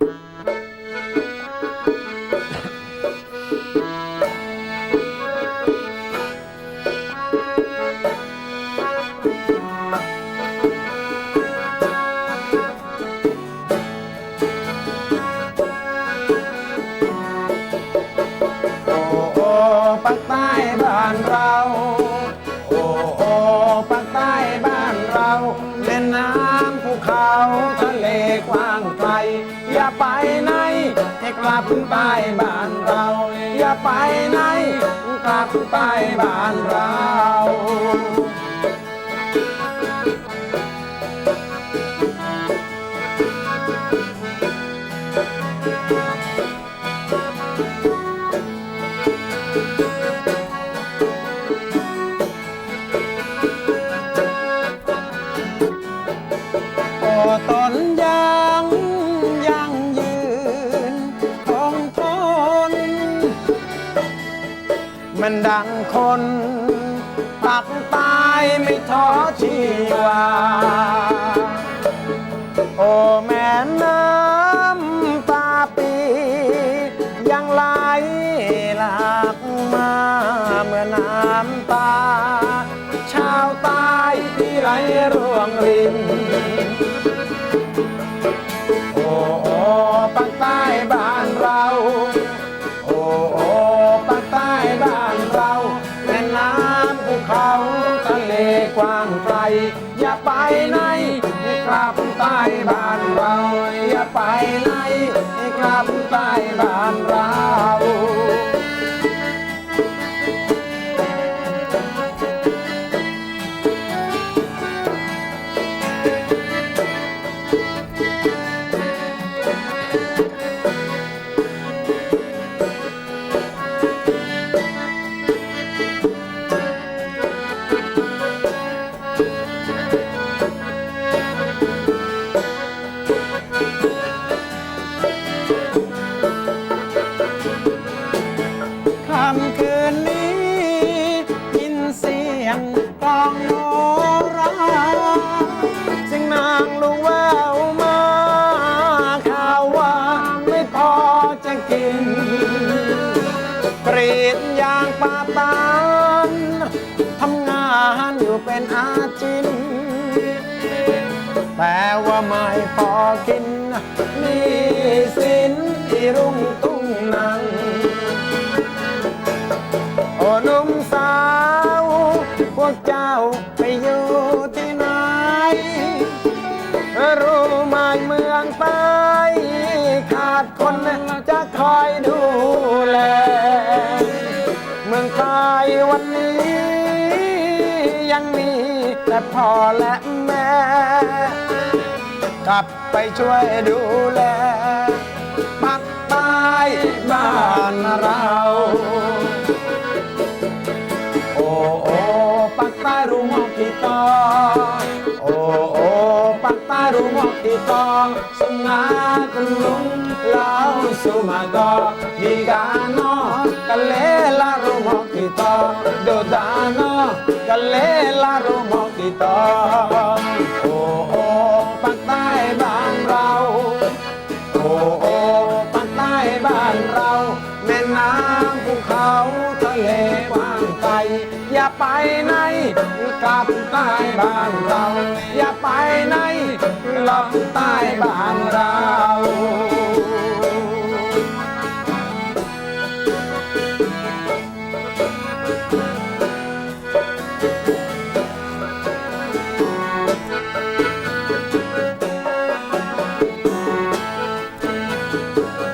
โอ้ปักใต้บ้านเรา อย่าไปไหนให้กลับไปบ้านเรา อย่าไปไหนกลับไปบ้านเราโอ้ มันดังคนปักตายไม่ท้อชีวา โอ้แม่น้ำตาปียังไหลหลากมาเมื่อน้ำตา ชาวใตายที่ไหลร่วงริน อย่าไปไหนกลับใต้บ้านเราอย่าไป ค่ำคืนนี้ยินเสียงกลองโนราเสียงนางลุงแววมาข่าวว่าไม่พอจะกินกรีดยางปาตานทำงาน อยู่เป็นอาจิน แต่ว่าไม่พอกินมีสินที่รุ่งต ยังมีแต่พ่อและแม่ กลับไปช่วยดูแลปักใต้บ้านเรา โอ้โอ้ปักใต้รู้มอกกี่ตอโอ้โอ้ปักใต้รู้มอกกี่ตอสงากันลุงเล่าสุมาตอฮิกาโนกเลลารู้มอกกี่ตอโดดาโนเลลา รู้มอกกี่ตอโอ้โอ้ปักใต้บ้านเราโอ้โอ้ปักใต้บ้านเราแม่น้ำภูเขาทะเลกว้างไกลอย่าไปไหนกับใต้บ้านเราอย่าไปไหนกลับใต้บ้านเรา เ